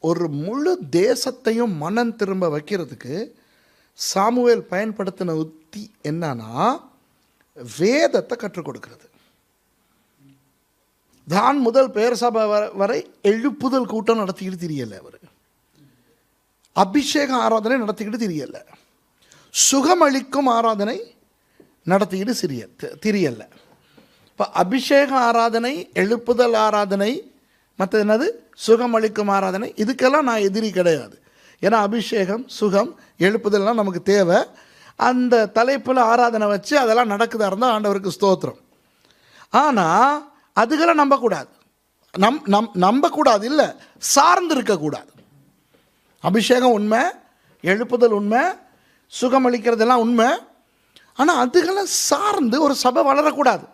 ஒரு முழு தேசத்தையும் மனம் திரும்ப வைக்கிறதுக்கு சாமுவேல் பயன்படுத்தின உத்தி என்னன்னா வேதத்தை கற்றுக் கொடுக்கிறது. தான் முதல் பேர் சபை வரை எழுப்புதல் கூட்டம் நடத்திக்கிட்டு தெரியலை அவர். அபிஷேக ஆராதனை நடத்திக்கிட்டு தெரியலை. சுகமளிக்கும் ஆராதனை நடத்திக்கிட்டு சிறிய தெரியலை. இப்போ அபிஷேக ஆராதனை எழுப்புதல் ஆராதனை மற்றது என்னது? சுகம் அளிக்கும் ஆராதனை. இதுக்கெல்லாம் நான் எதிரி கிடையாது. ஏன்னா அபிஷேகம் சுகம் எழுப்புதல்லாம் நமக்கு தேவை. அந்த தலைப்பில் ஆராதனை வச்சு அதெல்லாம் நடக்குதா இருந்தால் ஆண்டவருக்கு ஸ்தோத்திரம். ஆனால் அதுகளை நம்பக்கூடாது. நம் நம் நம்பக்கூடாது இல்லை சார்ந்து இருக்கக்கூடாது அபிஷேகம் உண்மை எழுப்புதல் உண்மை சுகம் அளிக்கிறதெல்லாம் உண்மை. ஆனால் அதுகளை சார்ந்து ஒரு சபை வளரக்கூடாது.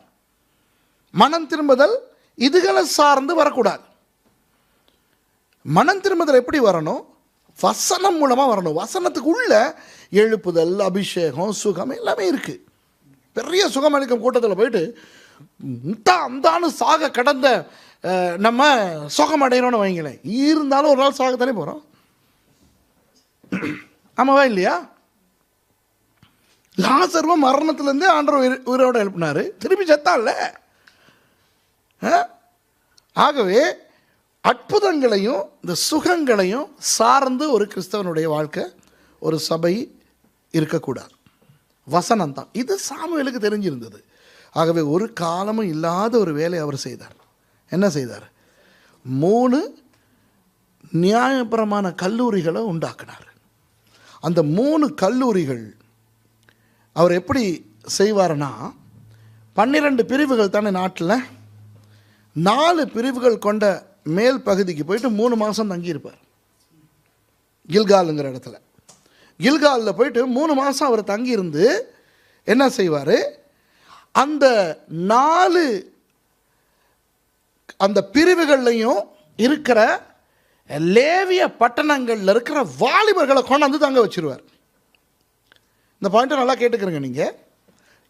மனம் திரும்புதல் இதுகளை சார்ந்து வரக்கூடாது. மனம் திரும்புதல் எப்படி வரணும்? வசனம் மூலமாக வரணும். வசனத்துக்கு உள்ள எழுப்புதல் அபிஷேகம் சுகம் எல்லாமே இருக்குது பெரிய சுகமளிக்கும் கூட்டத்தில் போயிட்டு இந்தா அந்தான்னு சாக கடந்த நம்ம நம்ம சுகமடையணும்னு வைங்களேன். இருந்தாலும் ஒரு நாள் சாகத்தானே போகிறோம் ஆமாவா இல்லையா? லாசர்வம் மரணத்துலேருந்து ஆண்டவர் உயிர் உயிரோட எழுப்பினார். திருப்பி செத்தான்ல ஆ? ஆகவே அற்புதங்களையும் இந்த சுகங்களையும் சார்ந்து ஒரு கிறிஸ்தவனுடைய வாழ்க்கை ஒரு சபை இருக்கக்கூடாது. வசனம் தான் இது சாமுவேலுக்கு தெரிஞ்சிருந்தது. ஆகவே ஒரு காலமும் இல்லாத ஒரு வேலையை அவர் செய்தார். என்ன செய்தார்? மூணு நியாயபரமான கல்லூரிகளை உண்டாக்கினார். அந்த மூணு கல்லூரிகள் அவர் எப்படி செய்வார்னா பன்னிரெண்டு பிரிவுகள் தானே நாட்டில்? நாலு பிரிவுகள் கொண்ட மேல் பகுதிக்கு போயிட்டு மூணு மாதம் தங்கியிருப்பார். கில்காலுங்கிற இடத்துல. கில்காலில் போயிட்டு மூணு மாதம் அவர் தங்கியிருந்து என்ன செய்வார்? அந்த நாலு அந்த பிரிவுகள்லையும் இருக்கிற லேவிய பட்டணங்களில் இருக்கிற வாலிபர்களை கொண்டாந்து தங்க வச்சிருவார். இந்த பாயிண்ட்டை நல்லா கேட்டுக்கிறேங்க நீங்கள்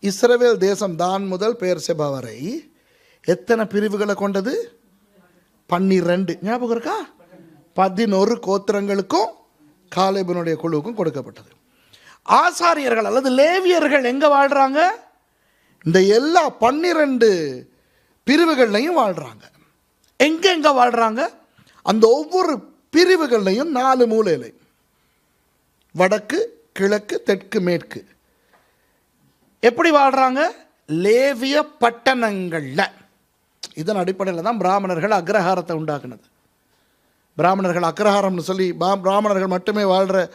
இஸ்ரவேல் தேசம் தான் முதல் பெயர் செபா வரை எத்தனை பிரிவுகளை கொண்டது? பன்னிரெண்டு. ஞாபகம் இருக்கா? பதினோரு கோத்திரங்களுக்கும் காலேபனுடைய குழுவுக்கும் கொடுக்கப்பட்டது. ஆசாரியர்கள் அல்லது லேவியர்கள் எங்கே வாழ்கிறாங்க இந்த எல்லா பன்னிரெண்டு பிரிவுகள்லையும் வாழ்கிறாங்க எங்கே எங்கே வாழ்கிறாங்க அந்த ஒவ்வொரு பிரிவுகள்லையும் நாலு மூலையில். வடக்கு கிழக்கு தெற்கு மேற்கு. எப்படி வாழ்கிறாங்க லேவிய பட்டணங்களில். இதன் அடிப்படையில் தான் பிராமணர்கள் அக்ரஹாரத்தை உண்டாக்குனது. பிராமணர்கள் அக்ரஹாரம்னு சொல்லி பா- பிராமணர்கள் மட்டுமே வாழ்கிற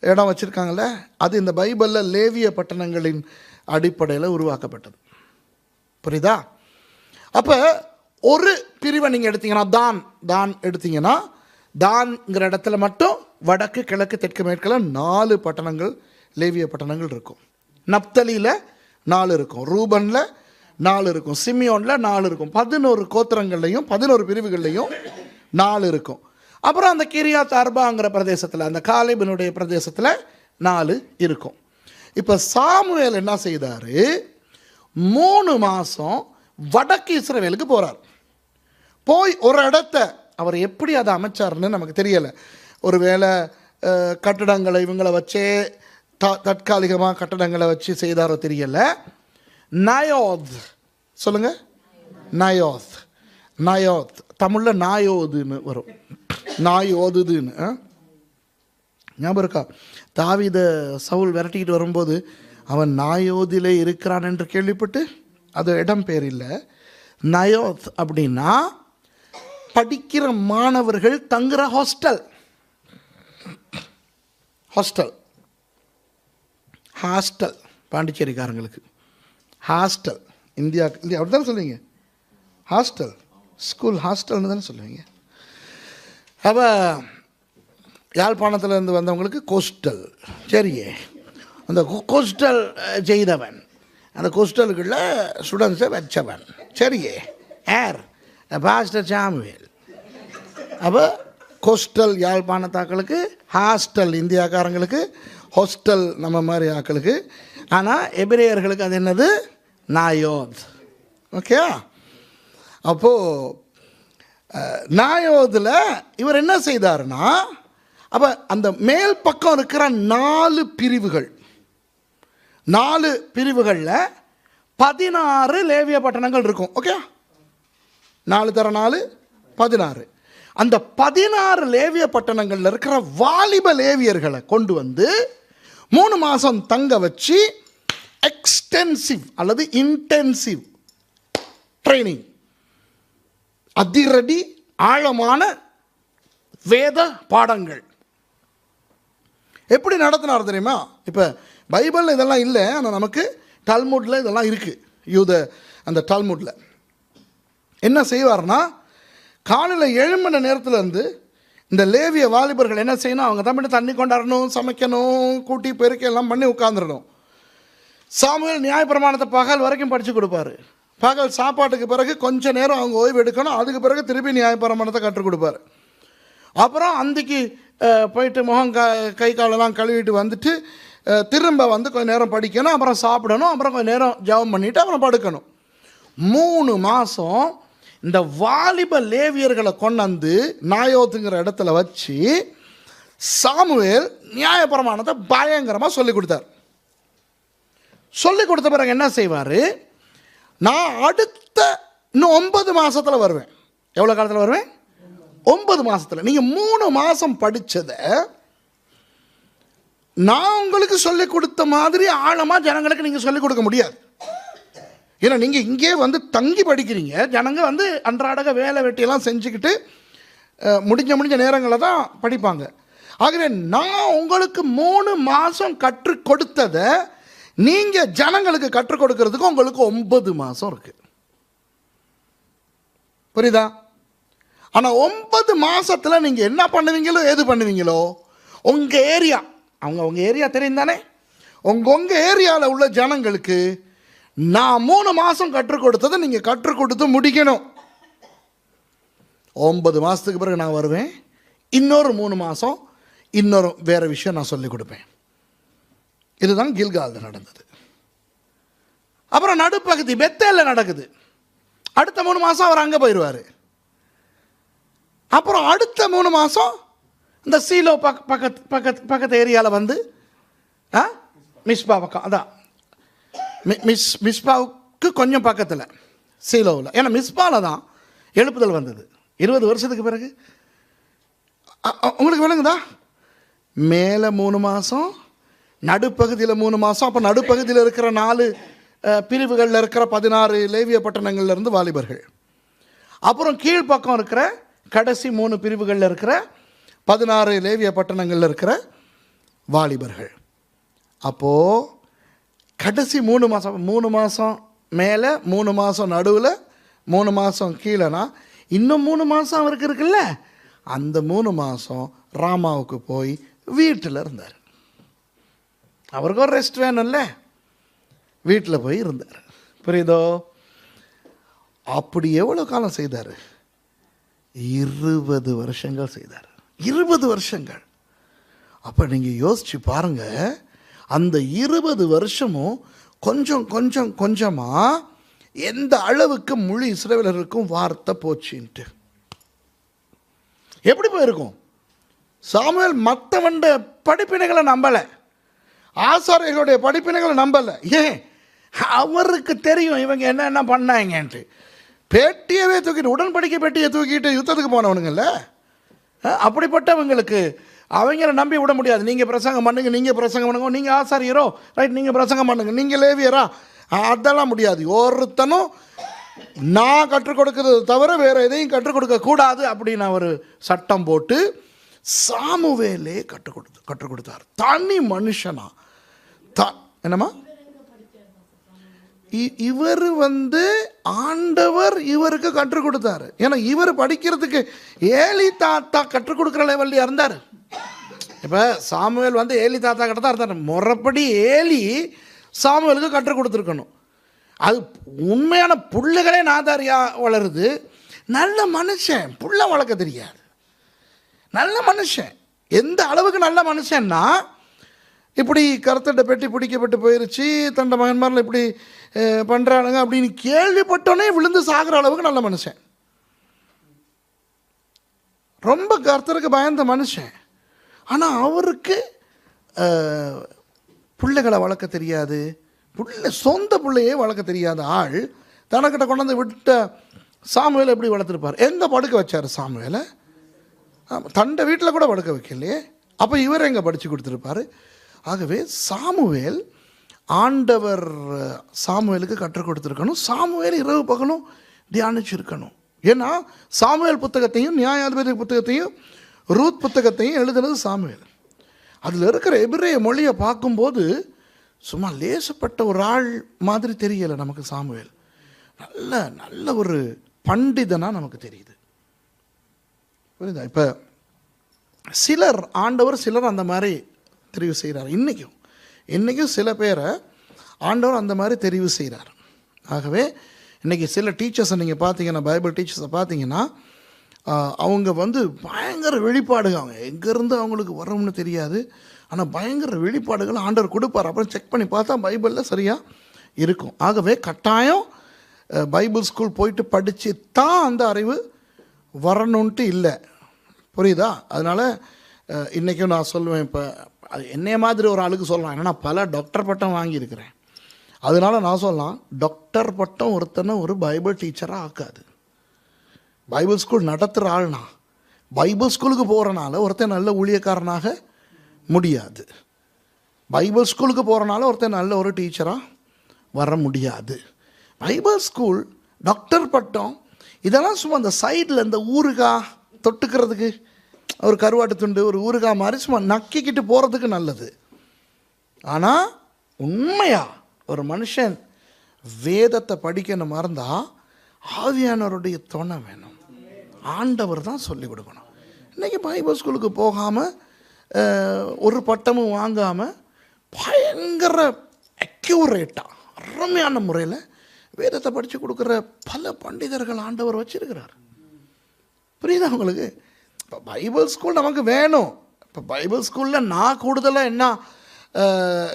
இடம் வச்சுருக்காங்கல்ல அது இந்த பைபிளில் லேவிய பட்டணங்களின் அடிப்படையில் உருவாக்கப்பட்டது. புரியுதா? அப்போ ஒரு பிரிவை நீங்கள் எடுத்தீங்கன்னா தான் தான் எடுத்தீங்கன்னா தான்ங்கிற இடத்துல மட்டும் வடக்கு கிழக்கு தெற்கு மேற்கில் நாலு பட்டணங்கள் லேவிய பட்டணங்கள் இருக்கும். நப்தலியில் நாலு இருக்கும். ரூபனில் நாலு இருக்கும். சிமியோனில் நாலு இருக்கும். பதினோரு கோத்திரங்கள்லையும் பதினோரு பிரிவுகள்லையும் நாலு இருக்கும். அப்புறம் அந்த கிரியா தார்பாங்கிற பிரதேசத்தில் அந்த காலிபனுடைய பிரதேசத்தில் நாலு இருக்கும். இப்போ சாமுவேல் என்ன செய்தார்? மூணு மாதம் வடக்கு இஸ்ரவேலுக்கு போகிறார் போய் ஒரு இடத்த அவர் எப்படி அதை அமைச்சார்னு நமக்கு தெரியலை. ஒரு வேளை கட்டடங்களை இவங்களை வச்சே த தற்காலிகமாக கட்டடங்களை வச்சு செய்தாரோ தெரியலை. நயோத். சொல்லுங்க. நயோத். நயோத். தமிழில் நாயோதுன்னு வரும். நாய் ஓதுதுன்னு ஆ? ஞாபகம் இருக்கா? தாவித சவுல் விரட்டிக்கிட்டு வரும்போது அவன் நாயோதிலே இருக்கிறான் என்று கேள்விப்பட்டு அது இடம் பேர் இல்லை. நயோத் அப்படின்னா படிக்கிற மாணவர்கள் தங்குற ஹாஸ்டல் ஹாஸ்டல் ஹாஸ்டல் பாண்டிச்சேரிக்காரங்களுக்கு. ஹாஸ்டல் இந்தியா இல்லையா அப்படி தானே சொல்லுவீங்க? ஹாஸ்டல் ஸ்கூல் ஹாஸ்டல்னு தானே சொல்லுவீங்க. அப்போ யாழ்ப்பாணத்தில் இருந்து வந்தவங்களுக்கு கோஸ்டல் சரியே. அந்த கோ- கோஸ்டல் செய்தவன். அந்த கோஸ்டலுக்குள்ள ஸ்டூடெண்ட்ஸை வச்சவன். சரியே. ஏர் பாஸ்டர் சாமுவேல். அப்போ கோஸ்டல் யாழ்ப்பாணத்தாக்களுக்கு ஹாஸ்டல் இந்தியாக்காரங்களுக்கு ஹாஸ்டல் நம்ம மாதிரி ஆக்களுக்கு. ஆனால் எபிரேயர்களுக்கு அது என்னது? நாயோத் ஓகே அப்போது நாயோதில் இவர் என்ன செய்தாருன்னா அப்போ அந்த மேல் பக்கம் இருக்கிற நாலு பிரிவுகள் நாலு பிரிவுகளில் பதினாறு லேவிய பட்டணங்கள் இருக்கும் ஓகே நாலு தர நாலு பதினாறு அந்த பதினாறு லேவிய பட்டணங்களில் இருக்கிற வாலிப லேவியர்களை கொண்டு வந்து மூணு மாதம் தங்க வச்சு எக்ஸ்டென்சிவ் அல்லது இன்டென்சிவ் ட்ரைனிங் அதிரடி ஆழமான வேத பாடங்கள். எப்படி நடத்தினார் தெரியுமா? இப்போ பைபிளில் இதெல்லாம் இல்லை ஆனால் நமக்கு டல்முட்டில் இதெல்லாம் இருக்குது யூத அந்த டல்முட்டில் என்ன செய்வார்னா காலையில் ஏழு நேரத்தில் இருந்து இந்த லேவிய வாலிபர்கள் என்ன செய்யணும்? அவங்க தான் தண்ணி கொண்டாடணும் சமைக்கணும் கூட்டி பெருக்க எல்லாம் பண்ணி உட்காந்துடணும் சாமுவேல் நியாயப்பிரமாணத்தை பகல் வரைக்கும் படித்து கொடுப்பாரு. பகல் சாப்பாட்டுக்கு பிறகு கொஞ்ச நேரம் அவங்க ஓய்வு எடுக்கணும். அதுக்கு பிறகு திருப்பி நியாயப்பிரமாணத்தை கற்றுக் கொடுப்பாரு. அப்புறம் அந்திக்கு போயிட்டு முகம் க கை காலெல்லாம் கழுவிட்டு வந்துட்டு திரும்ப வந்து கொஞ்ச நேரம் படிக்கணும். அப்புறம் சாப்பிடணும். அப்புறம் கொஞ்ச நேரம் ஜெபம் பண்ணிவிட்டு அப்புறம் படுக்கணும். மூணு மாதம் இந்த வாலிப லேவியர்களை கொண்டாந்து நாயோத்துங்கிற இடத்துல வச்சு சாமுவேல் நியாயப்பிரமாணத்தை பயங்கரமாக சொல்லி கொடுத்தார். சொல்லி கொடுத்த பிறகு என்ன செய்வார்? நான் அடுத்த இன்னும் ஒன்பது மாதத்தில் வருவேன். எவ்வளோ காலத்தில் வருவேன்? ஒன்பது மாதத்தில் நீங்கள் மூணு மாதம் படித்ததை நான் உங்களுக்கு சொல்லிக் கொடுத்த மாதிரி ஆழமாக ஜனங்களுக்கு நீங்கள் சொல்லிக் கொடுக்க முடியாது. ஏன்னா நீங்கள் இங்கே வந்து தங்கி படிக்கிறீங்க. ஜனங்க வந்து அன்றாடக வேலை வெட்டியெல்லாம் செஞ்சுக்கிட்டு முடிஞ்ச முடிஞ்ச நேரங்களில் தான் படிப்பாங்க. ஆகவே நான் உங்களுக்கு மூணு மாதம் கற்றுக் கொடுத்ததை நீங்கள் ஜனங்களுக்கு கற்றுக் கொடுக்கறதுக்கு உங்களுக்கு ஒன்பது மாதம் இருக்குது புரியுதா? ஆனால் ஒன்பது மாசத்துல நீங்கள் என்ன பண்ணுவீங்களோ ஏது பண்ணுவீங்களோ உங்கள் ஏரியா அவங்க உங்கள் ஏரியா தெரியும் தானே உங்கள் உங்கள் ஏரியாவில் உள்ள ஜனங்களுக்கு நான் மூணு மாதம் கற்றுக் கொடுத்ததை நீங்கள் கற்றுக் கொடுத்து முடிக்கணும். ஒன்பது மாதத்துக்கு பிறகு நான் வருவேன். இன்னொரு மூணு மாதம் இன்னொரு வேறு விஷயம் நான் சொல்லிக் கொடுப்பேன். இதுதான் கில்காலில் நடந்தது. அப்புறம் நடுப்பகுதி பெத்தேலில் நடக்குது. அடுத்த மூணு மாதம் அவர் அங்கே போயிடுவார் அப்புறம் அடுத்த மூணு மாதம் இந்த சீலோ பக் பக்கத்து பக்கத்து பக்கத்து ஏரியாவில் வந்து ஆ? மிஸ்பா பக்கம் அதான். மிஸ் மிஸ்பாவுக்கு கொஞ்சம் பக்கத்தில் சீலோவில். ஏன்னா மிஸ்பாவில் தான் எழுப்புதல் வந்தது. இருபது வருஷத்துக்கு பிறகு. உங்களுக்கு விளங்குதா? மேலே மூணு மாதம் நடுப்பகுதியில் மூணு மாதம் அப்போ நடுப்பகுதியில் இருக்கிற நாலு பிரிவுகளில் இருக்கிற பதினாறு லேவிய பட்டணங்கள்ல இருந்து வாலிபர்கள். அப்புறம் கீழ்ப்பக்கம் இருக்கிற கடைசி மூணு பிரிவுகளில் இருக்கிற பதினாறு லேவிய பட்டணங்களில் இருக்கிற வாலிபர்கள். அப்போது கடைசி மூணு மாதம் மூணு மாதம் மேலே மூணு மாதம் நடுவில் மூணு மாதம் கீழேனா இன்னும் மூணு மாதம் அவருக்கு இருக்குல்ல? அந்த மூணு மாதம் ராமாவுக்கு போய் வீட்டில் இருந்தார். அவருக்கும் ஒரு ரெஸ்ட் வேணும்ல. வீட்டில் போய் இருந்தார். புரியுதோ? அப்படி எவ்வளோ காலம் செய்தார்? இருபது வருஷங்கள் செய்தார். இருபது வருஷங்கள். அப்போ நீங்கள் யோசிச்சு பாருங்க. அந்த இருபது வருஷமும் கொஞ்சம் கொஞ்சம் கொஞ்சமாக எந்த அளவுக்கு முழு இஸ்ரேலருக்கும் வார்த்தை போச்சுன்ட்டு. எப்படி போயிருக்கும்? சாமுவேல் மற்றவண்ட படிப்பினைகளை நம்பலை. ஆசாரியர்களுடைய படிப்பினைகளை நம்பலை. ஏன்? அவருக்கு தெரியும் இவங்க என்னென்ன பண்ணாங்கன்ட்டு. பேட்டியவே தூக்கிட்டு உடன்படிக்கை பெட்டியை தூக்கிட்டு யுத்தத்துக்கு போனவனுங்கல்ல அப்படிப்பட்டவங்களுக்கு அவங்கள நம்பி விட முடியாது. நீங்கள் பிரசங்கம் பண்ணுங்க நீங்கள் பிரசங்கம் பண்ணுங்க. நீங்கள் ஆசாரியரோ ரைட் நீங்கள் பிரசங்கம் பண்ணுங்க. நீங்கள் லேவியரா? அதெல்லாம் முடியாது. ஒருத்தனும் நான் கற்றுக் கொடுக்கறது தவிர வேறு எதையும் கற்றுக் கொடுக்க கூடாது அப்படின்னு அவர் சட்டம் போட்டு சாமுவேலே கற்றுக் கொடுத்து கற்றுக் கொடுத்தார். தனி மனுஷனா. தான் என்னம்மா? இ- இவர் வந்து ஆண்டவர் இவருக்கு கற்றுக் கொடுத்தாரு. ஏன்னா இவர் படிக்கிறதுக்கு ஏலி தாத்தா கற்றுக் கொடுக்குற லெவல்ல இருந்தார். இப்போ சாமுவேல் வந்து ஏலி தாத்தா கிட்ட தான் இருந்தார். முறைப்படி ஏலி சாமுவேலுக்கு கற்றுக் கொடுத்துருக்கணும். அது உண்மையான புல்லுகளே நாதாரியாக வளருது. நல்ல மனுஷன். புள்ள வளர்க்க தெரியாது. நல்ல மனுஷன். எந்த அளவுக்கு நல்ல மனுஷன்னா இப்படி கருத்தட்டை பெட்டி பிடிக்கப்பட்டு போயிருச்சு. தண்ட மகன்மாரில் இப்படி பண்ணுறானுங்க பண்றானுங்க அப்படின்னு கேள்விப்பட்டோன்னே விழுந்து சாகிற அளவுக்கு நல்ல மனுஷன். ரொம்ப கர்த்தருக்கு பயந்த மனுஷன். ஆனால் அவருக்கு பிள்ளைகளை வளர்க்க தெரியாது. பிள்ளை சொந்த பிள்ளையே வளர்க்க தெரியாத ஆள் தனக்கிட்ட கொண்டாந்து விட்ட சாமுவேலை எப்படி வளர்த்துருப்பார்? எங்கே படுக்க வச்சார் சாமுவேலை? தண்டை வீட்டில் கூட படுக்க வைக்கலையே. அப்போ இவர் எங்கே படித்து கொடுத்துருப்பாரு? ஆகவே சாமுவேல் ஆண்டவர் சாமுவேலுக்கு கற்றுக் கொடுத்துருக்கணும். சாமுவேல் இரவு பகலும் தியானிச்சிருக்கணும். ஏன்னா சாமுவேல் புத்தகத்தையும் நியாயாதிபதி புத்தகத்தையும் ரூத் புத்தகத்தையும் எழுதுனது சாமுவேல். அதில் இருக்கிற எபிரே மொழியை பார்க்கும்போது சும்மா லேசப்பட்ட ஒரு ஆள் மாதிரி தெரியலை நமக்கு சாமுவேல். நல்ல நல்ல ஒரு பண்டிதனாக நமக்கு தெரியுது. புரியுதா? இப்போ சிலர் ஆண்டவர் சிலர் அந்த மாதிரி தெரிவு செய்கிறார். இன்றைக்கும் இன்றைக்கும் சில பேரை ஆண்டவர் அந்த மாதிரி தெரிவு செய்கிறார். ஆகவே இன்றைக்கி சில டீச்சர்ஸை நீங்கள் பார்த்தீங்கன்னா பைபிள் டீச்சர்ஸை பார்த்தீங்கன்னா அவங்க வந்து பயங்கர வெளிப்பாடுகள். அவங்க எங்கேருந்து அவங்களுக்கு வரோம்னு தெரியாது. ஆனால் பயங்கர வெளிப்பாடுகள் ஆண்டவர் கொடுப்பார். அப்புறம் செக் பண்ணி பார்த்தா பைபிளில் சரியாக இருக்கும். ஆகவே கட்டாயம் பைபிள் ஸ்கூல் போயிட்டு படித்து தான் அந்த அறிவு வரணுன்ட்டு இல்லை. புரியுதா? அதனால் இன்றைக்கும் நான் சொல்லுவேன் இப்போ அது என்னைய மாதிரி ஒரு ஆளுக்கு சொல்லலாம். ஏன்னா நான் பல டாக்டர் பட்டம் வாங்கியிருக்கிறேன். அதனால நான் சொல்லலாம் டாக்டர் பட்டம் ஒருத்தனை ஒரு பைபிள் டீச்சராக ஆக்காது. பைபிள் ஸ்கூல் நடத்துகிற ஆள்னா பைபிள் ஸ்கூலுக்கு போகிறனால ஒருத்தன் நல்ல ஊழியக்காரனாக முடியாது. பைபிள் ஸ்கூலுக்கு போகிறனால ஒருத்தன் நல்ல ஒரு டீச்சராக வர முடியாது. பைபிள் ஸ்கூல் டாக்டர் பட்டம் இதெல்லாம் சும்மா அந்த சைடில் இந்த ஊறுகா தொட்டுக்கிறதுக்கு ஒரு கருவாட்டு துண்டு ஒரு ஊறுகாய் மாதிரி சும்மா நக்கிக்கிட்டு போகிறதுக்கு நல்லது. ஆனால் உண்மையாக ஒரு மனுஷன் வேதத்தை படிக்கணும் இருந்தால் ஆவியானவருடைய துணை வேணும். ஆண்டவர் தான் சொல்லிக் கொடுக்கணும். இன்றைக்கி பைபிள் ஸ்கூலுக்கு போகாமல் ஒரு பட்டமும் வாங்காமல் பயங்கர அக்யூரேட்டாக அருமையான முறையில் வேதத்தை படித்து கொடுக்குற பல பண்டிதர்கள் ஆண்டவர் வச்சுருக்கிறார். புரியுதா உங்களுக்கு? இப்போ பைபிள் ஸ்கூல் நமக்கு வேணும். இப்போ பைபிள் ஸ்கூலில் நான் கூடுதலாக என்ன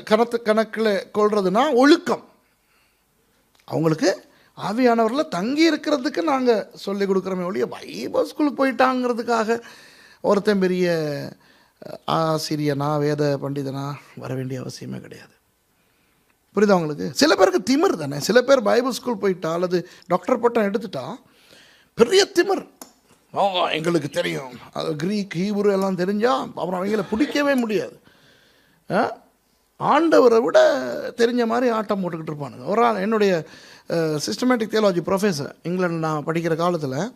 கணத்து கணக்கில் கொள்றதுனா ஒழுக்கம். அவங்களுக்கு ஆவியானவரில் தங்கி இருக்கிறதுக்கு நாங்கள் சொல்லி கொடுக்குறோமே ஒழிய பைபிள் ஸ்கூலுக்கு போயிட்டாங்கிறதுக்காக ஒருத்தன் பெரிய ஆசிரியனா வேத பண்டிதனா வர வேண்டிய அவசியமே கிடையாது. புரியுதா உங்களுக்கு? சில பேருக்கு திமிர் தானே. சில பேர் பைபிள் ஸ்கூல் போயிட்டா அல்லது டாக்டர் பட்டம் எடுத்துட்டா பெரிய திமிர். எங்களுக்கு தெரியும். அது கிரீக் ஹீப்ரு எல்லாம் தெரிஞ்சால் அப்புறம் அவங்கள பிடிக்கவே முடியாது. ஆ? ஆண்டவரை விட தெரிஞ்ச மாதிரி ஆட்டம் போட்டுக்கிட்டு இருப்பானுங்க. ஒரு ஆள் என்னுடைய சிஸ்டமேட்டிக் தியாலஜி ப்ரொஃபஸர் இங்கிலாந்து நான் படிக்கிற காலத்தில்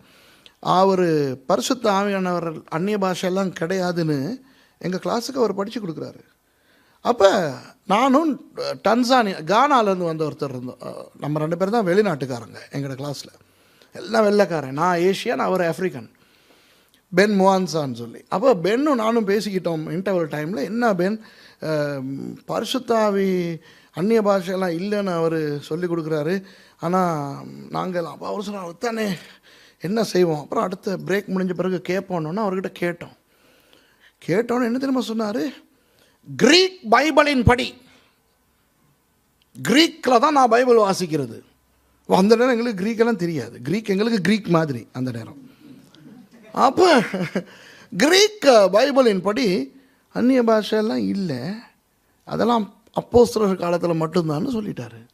அவர் பரிசுத்த ஆவியானவர் அந்நிய பாஷையெல்லாம் கிடையாதுன்னு எங்கள் கிளாஸுக்கு அவர் படித்து கொடுக்குறாரு. அப்போ நானும் டன்சானி கானாலேருந்து வந்த ஒருத்தர் இருந்தோம். நம்ம ரெண்டு பேரும் தான் வெளிநாட்டுக்காரங்க எங்களோட கிளாஸில் எல்லாம் வெள்ளைக்காரன். நான் ஏஷியன் அவர் ஆஃப்ரிக்கன் பென் முவான்சான்னு சொல்லி. அப்போ பென்னும் நானும் பேசிக்கிட்டோம் இன்டர்வல் டைமில் என்ன பென்? பரிசுத்தாவி அந்நிய பாஷையெல்லாம் இல்லைன்னு அவர் சொல்லி கொடுக்குறாரு. ஆனால் நாங்கள் அப்போ அவர் சொன்னார் தானே என்ன செய்வோம்? அப்புறம் அடுத்த பிரேக் முடிஞ்ச பிறகு கேட்போன்னு அவர்கிட்ட கேட்டோம். கேட்டோன்னு என்ன தெரியுமா சொன்னார்? கிரீக் பைபிளின் படி. கிரீக்கில் தான் நான் பைபிள் வாசிக்கிறது. அந்த நேரம் எங்களுக்கு கிரீக்கெல்லாம் தெரியாது. கிரீக் எங்களுக்கு கிரீக் மாதிரி அந்த நேரம். அப்போ கிரீக் பைபிளின் படி அந்நிய பாஷையெல்லாம் இல்லை. அதெல்லாம் அப்போஸ்தலர் காலத்தில் மட்டும்தான்னு சொல்லிட்டாரு.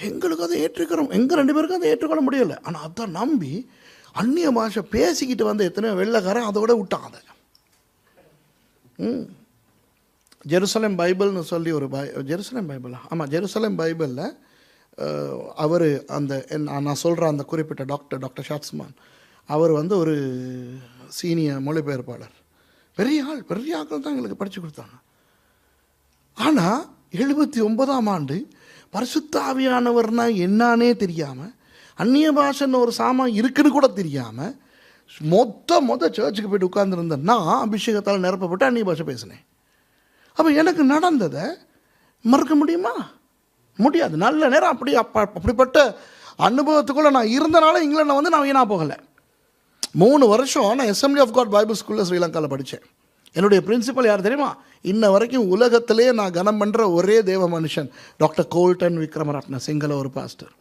எங்களுக்கு அதை ஏற்றுக்கிறோம் எங்கள் ரெண்டு பேருக்கும் அதை ஏற்றுக்கொள்ள முடியலை. ஆனால் அதை நம்பி அந்நிய பாஷை பேசிக்கிட்டு வந்த எத்தனையோ வெள்ளைக்காரன் அதோட விட்டான் அதை. ம். ஜெருசலேம் பைபிள்னு சொல்லி ஒரு பை ஜெருசலேம் பைபிளா? ஆமாம் ஜெருசலேம் பைபிளில் அவர் அந்த நான் சொல்கிற அந்த குறிப்பிட்ட டாக்டர் டாக்டர் ஷாட்ஸ்மான் அவர் வந்து ஒரு சீனியர் மொழிபெயர்ப்பாளர். பெரிய ஆள் பெரிய ஆட்கள் தான் எங்களுக்கு படித்து கொடுத்தாங்க. ஆனால் எழுபத்தி ஒன்பதாம் ஆண்டு பரிசுத்தாவியானவர்னா என்னானே தெரியாமல் அந்நிய பாஷைன்னு ஒரு சாமான் இருக்குன்னு கூட தெரியாமல் மொத்த மொத்த சர்ச்சுக்கு போயிட்டு உட்கார்ந்துருந்தேன் நான் அபிஷேகத்தால் நிரப்பப்பட்டு அந்நிய பாஷை பேசினேன். அப்போ எனக்கு நடந்ததை மறக்க முடியுமா? முடியாது. நல்ல நேரம் அப்படி அப்ப அப்படிப்பட்ட அனுபவத்துக்குள்ளே நான் இருந்தனால இங்கிலாண்டில் வந்து நான் வீணாக போகலை. மூணு வருஷம் நான் அசம்பிளி ஆஃப் காட் பைபிள் ஸ்கூலில் ஸ்ரீலங்காவில் படித்தேன் என்னுடைய பிரின்சிபல் யார் தெரியுமா? இன்ன வரைக்கும் உலகத்திலே நான் கனம் பண்ணுற ஒரே தேவ மனுஷன் டாக்டர் கோல்டன் விக்ரமரத்ன சிங்கள ஒரு பாஸ்டர்.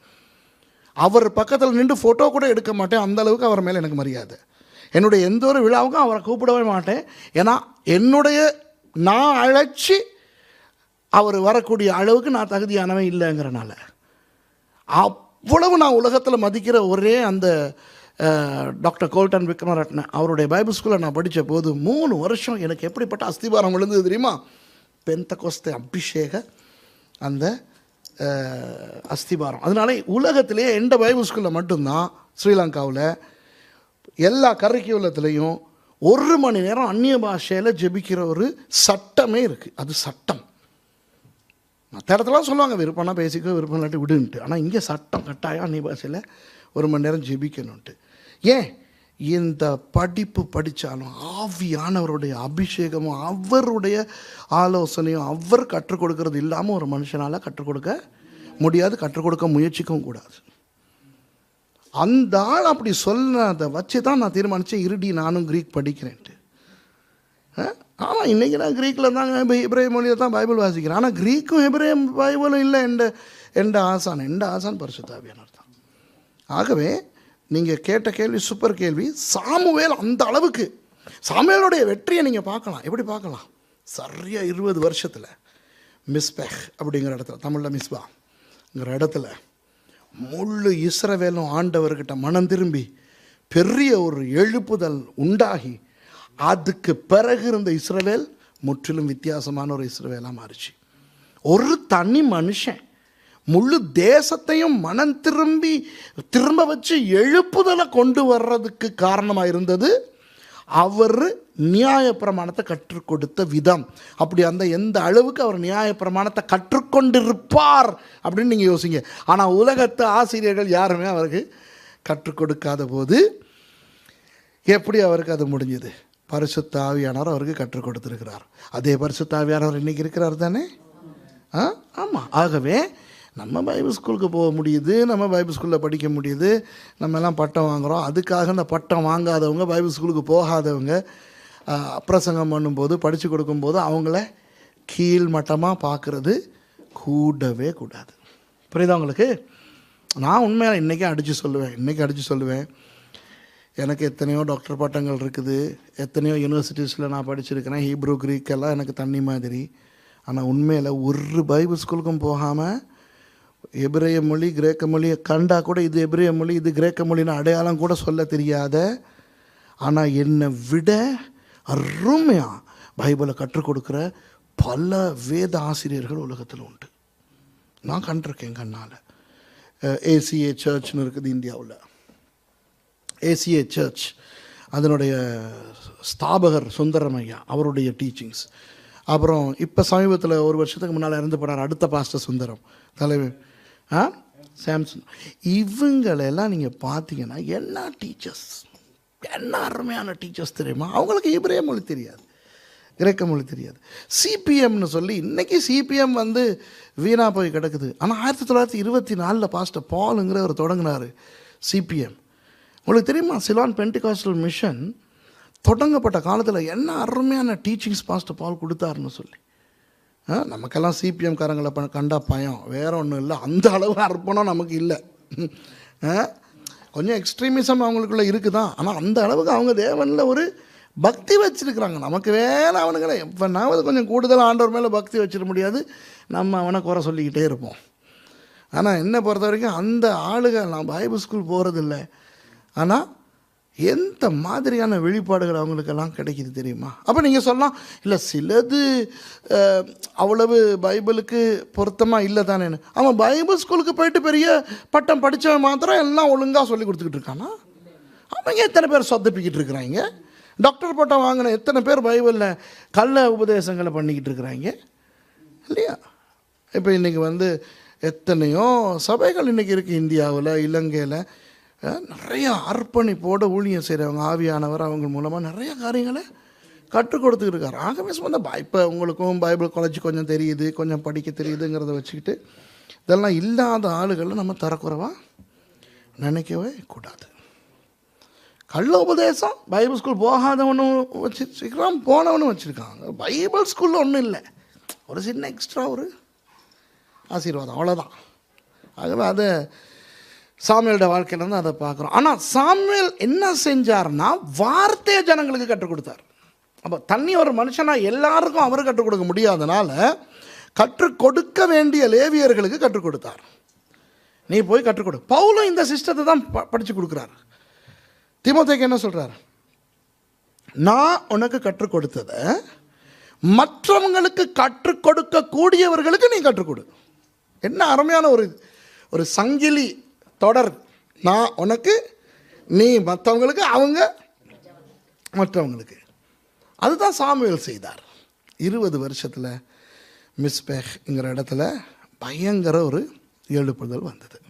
அவர் பக்கத்தில் நின்று ஃபோட்டோ கூட எடுக்க மாட்டேன். அந்த அளவுக்கு அவர் மேலே எனக்கு மரியாதை. என்னுடைய எந்த ஒரு விழாவுக்கும் அவரை கூப்பிடவே மாட்டேன். ஏன்னா என்னுடைய நான் அழைச்சி அவர் வரக்கூடிய அளவுக்கு நான் தகுதியானவன் இல்லைங்கிறனால. அவ்வளவு நான் உலகத்தில் மதிக்கிற ஒரே அந்த டாக்டர் கோல்டன் விக்ரமரட்னன் அவருடைய பைபிள் ஸ்கூலில் நான் படித்த போது மூணு வருஷம் எனக்கு எப்படிப்பட்ட அஸ்திபாரம் விழுந்தது தெரியுமா? பெந்த கோஸ்த அபிஷேக அந்த அஸ்திபாரம். அதனால உலகத்திலேயே எந்த பைபிள் ஸ்கூலில் மட்டும்தான் ஸ்ரீலங்காவில் எல்லா கரிக்குலத்துலேயும் ஒரு மணி நேரம் அந்நிய பாஷையில் ஜெபிக்கிற ஒரு சட்டமே இருக்குது அது சட்டம். மற்ற இடத்துலாம் சொல்லுவாங்க விருப்பம்னா பேசிக்கோ விருப்பம் இல்லாட்டி விடுன்ட்டு. ஆனால் இங்கே சட்டம் கட்டாயம் நீ பாஷையில் ஒரு மணி நேரம் ஜெபிக்கணுன்ட்டு. ஏன்? இந்த படிப்பு படித்தாலும் ஆவியானவருடைய அபிஷேகமும் அவருடைய ஆலோசனையும் அவர் கற்றுக் கொடுக்கறது இல்லாமல் ஒரு மனுஷனால் கற்றுக் கொடுக்க முடியாது கற்றுக் கொடுக்க முயற்சிக்கவும் கூடாது. அந்த ஆள் அப்படி சொன்னதை வச்சு தான் நான் தீர்மானித்தேன் இருடி நானும் க்ரீக் படிக்கிறேன்ட்டு. ஆமாம் இன்றைக்கி நான் க்ரீக்கில் தாங்க இப்போ ஹெப்ரேய மொழியில் தான் பைபிள் வாசிக்கிறேன். ஆனால் க்ரீக்கும் இப்ரேம் பைபிளும் இல்லை எந்த எந்த ஆசான். எந்த ஆசான்? பரிசுத்தாவியானவர் தான் ஆகவே நீங்கள் கேட்ட கேள்வி சூப்பர் கேள்வி சாமுவேல் அந்த அளவுக்கு சாமுவேலுடைய வெற்றியை நீங்கள் பார்க்கலாம். எப்படி பார்க்கலாம்? சரியாக இருபது வருஷத்தில் மிஸ்பெஹ் அப்படிங்கிற இடத்துல தமிழில் மிஸ்பாங்கிற இடத்துல முழு இஸ்ரவேலும் ஆண்டவர்கிட்ட மனம் திரும்பி பெரிய ஒரு எழுப்புதல் உண்டாகி அதுக்கு பிறகு இருந்த இஸ்ரவேல் முற்றிலும் வித்தியாசமான ஒரு இஸ்ரவேலாக மாறிச்சு. ஒரு தனி மனுஷன் முழு தேசத்தையும் மனம் திரும்பி திரும்ப வச்சு எழுப்புதலை கொண்டு வர்றதுக்கு காரணமாக இருந்தது. அவர் நியாயப்பிரமாணத்தை கற்றுக் கொடுத்த விதம். அப்படி அந்த எந்த அளவுக்கு அவர் நியாயப்பிரமாணத்தை கற்றுக்கொண்டிருப்பார் அப்படின்னு நீங்கள் யோசிங்க. ஆனால் உலகத்து ஆசிரியர்கள் யாருமே அவருக்கு கற்றுக் கொடுக்காத போது எப்படி அவருக்கு அது முடிஞ்சது? பரிசுத்தாவியானவர் அவருக்கு கற்றுக் கொடுத்துருக்கிறார். அதே பரிசுத்தாவியானவர் இன்றைக்கி இருக்கிறார் தானே? ஆ? ஆமாம் ஆகவே நம்ம பைபிள் ஸ்கூலுக்கு போக முடியுது நம்ம பைபிள் ஸ்கூலில் படிக்க முடியுது நம்ம எல்லாம் பட்டம் வாங்குகிறோம் அதுக்காக இந்த பட்டம் வாங்காதவங்க பைபிள் ஸ்கூலுக்கு போகாதவங்க பிரசங்கம் பண்ணும்போது படித்து கொடுக்கும்போது அவங்கள கீழ்மட்டமாக பார்க்குறது கூடவே கூடாது. புரியுதா உங்களுக்கு? நான் உண்மையாக இன்றைக்கே அடித்து சொல்லுவேன் இன்றைக்கி அடித்து சொல்லுவேன். எனக்கு எத்தனையோ டாக்டர் பட்டங்கள் இருக்குது. எத்தனையோ யூனிவர்சிட்டிஸில் நான் படிச்சிருக்கிறேன். ஹீப்ரூ க்ரீக் எல்லாம் எனக்கு தண்ணி மாதிரி. ஆனால் உண்மையில் ஒரு பைபிள் ஸ்கூலுக்கும் போகாமல் எபிரேய மொழி கிரேக்க மொழியை கண்டா கூட இது எபிரேய மொழி இது கிரேக்க மொழின்னு அடையாளம் கூட சொல்ல தெரியாத ஆனால் என்னை விட அருமையாக பைபிளை கற்றுக் கொடுக்குற பல வேத ஆசிரியர்கள் உலகத்தில் உண்டு. நான் கண்டிருக்கேன் கண்ணால் ஏசிஏ சர்ச்னு இருக்குது இந்தியாவில். ஏசிஏ சர்ச் அதனுடைய ஸ்தாபகர் சுந்தரம் ஐயா அவருடைய டீச்சிங்ஸ் அப்புறம் இப்போ சமீபத்தில் ஒரு வருஷத்துக்கு முன்னால் இறந்து போனார் அடுத்த பாஸ்டர் சுந்தரம். தலைவர். ஆ? சாம்சன். இவங்களெல்லாம் நீங்கள் பார்த்தீங்கன்னா என்ன டீச்சர்ஸ் என்ன அருமையான டீச்சர்ஸ் தெரியுமா? அவங்களுக்கு இப்ரே மொழி தெரியாது. கிரேக்க மொழி தெரியாது. சிபிஎம்னு சொல்லி இன்றைக்கி சிபிஎம் வந்து வீணாக போய் கிடக்குது. ஆனால் ஆயிரத்தி தொள்ளாயிரத்தி இருபத்தி நாலில் பாஸ்டர் பாலுங்கிறவர் தொடங்கினார் சிபிஎம் உங்களுக்கு தெரியுமா? சிலான் பென்டிகாஸ்டல் மிஷன் தொடங்கப்பட்ட காலத்தில் என்ன அருமையான டீச்சிங்ஸ் பாஸ்டர் பால் கொடுத்தாருன்னு சொல்லி. ஆ, நமக்கெல்லாம் சிபிஎம் காரங்களை ப கண்டா பயம். வேற ஒன்றும் இல்லை. அந்த அளவு அர்ப்பணம் நமக்கு இல்லை. ஆ, கொஞ்சம் எக்ஸ்ட்ரீமிசம் இருக்குது? தான் ஆனால் அந்த அளவுக்கு அவங்க தேவனில் ஒரு பக்தி வச்சுருக்குறாங்க. நமக்கு வேலை அவனுங்களே. இப்போ நான் கொஞ்சம் கூடுதலாக ஆண்டவர் மேலே பக்தி வச்சிட முடியாது. நம்ம அவனை குறை சொல்லிக்கிட்டே இருப்போம். ஆனால் என்னை பொறுத்த வரைக்கும் அந்த ஆளுக நான் பைபிள் ஸ்கூல் போகிறதில்ல ஆனால் எந்த மாதிரியான வெளிப்பாடுகள் அவங்களுக்கெல்லாம் கிடைக்குது தெரியுமா? அப்போ நீங்கள் சொல்லலாம் இல்லை சிலது அவ்வளவு பைபிளுக்கு பொருத்தமாக இல்லை தானேன்னு. அவன் பைபிள் ஸ்கூலுக்கு போயிட்டு பெரிய பட்டம் படித்தவன் மாத்திரம் எல்லாம் ஒழுங்காக சொல்லி கொடுத்துக்கிட்டு இருக்கானா? அவங்க எத்தனை பேர் சொத்தப்பிக்கிட்டு இருக்கிறாங்க? டாக்டர் பட்டம் வாங்கின எத்தனை பேர் பைபிளில் கள்ள உபதேசங்களை பண்ணிக்கிட்டு இருக்கிறாங்க? இல்லையா? இப்போ இன்றைக்கி வந்து எத்தனையோ சபைகள் இன்றைக்கி இருக்குது இந்தியாவில் இலங்கையில். நிறைய அர்ப்பணிப்போட ஊழியம் செய்கிறவங்க ஆவியானவர் அவங்க மூலமாக நிறைய காரியங்களை கற்றுக் கொடுத்துருக்காரு ஆகவே சொந்த இப்போ உங்களுக்கும் பைபிள் காலேஜ் கொஞ்சம் தெரியுது கொஞ்சம் படிக்க தெரியுதுங்கிறத வச்சுக்கிட்டு இதெல்லாம் இல்லாத ஆளுகளை நம்ம தரக்குறைவாக நினைக்கவே கூடாது. கள்ள உபதேசம் பைபிள் ஸ்கூல் போகாதவனும் வச்சிருக்கிறான் போனவனும் வச்சுருக்காங்க. பைபிள் ஸ்கூலில் ஒன்றும் இல்லை. ஒரு சின்ன எக்ஸ்ட்ரா ஒரு ஆசீர்வாதம் அவ்வளோதான் ஆகவே அதை சாமியலோட வாழ்க்கையிலேருந்து அதை பார்க்குறோம். ஆனால் சாமியல் என்ன செஞ்சார்னா வார்த்தையை ஜனங்களுக்கு கற்றுக் கொடுத்தார். அப்போ தண்ணி ஒரு மனுஷனாக எல்லாருக்கும் அவர் கற்றுக் கொடுக்க முடியாதனால கற்றுக் கொடுக்க வேண்டிய லேவியர்களுக்கு கற்றுக் கொடுத்தார். நீ போய் கற்றுக் கொடு. பவுலும் இந்த சிஸ்டத்தை தான் ப படித்து கொடுக்குறாரு. திமுத்தைக்கு என்ன சொல்கிறார் நான் உனக்கு கற்றுக் கொடுத்ததை மற்றவங்களுக்கு கற்றுக் கொடுக்கக்கூடியவர்களுக்கு நீ கற்றுக் கொடு. என்ன அருமையான ஒரு ஒரு சங்கிலி தொடர். நான் உனக்கு நீ மற்றவங்களுக்கு அவங்க மற்றவங்களுக்கு. அதுதான் சாமுவேல் செய்தார். இருபது வருஷத்தில் மிஸ்பேக்ங்கிற இடத்துல பயங்கர ஒரு எழுப்புதல் வந்தது.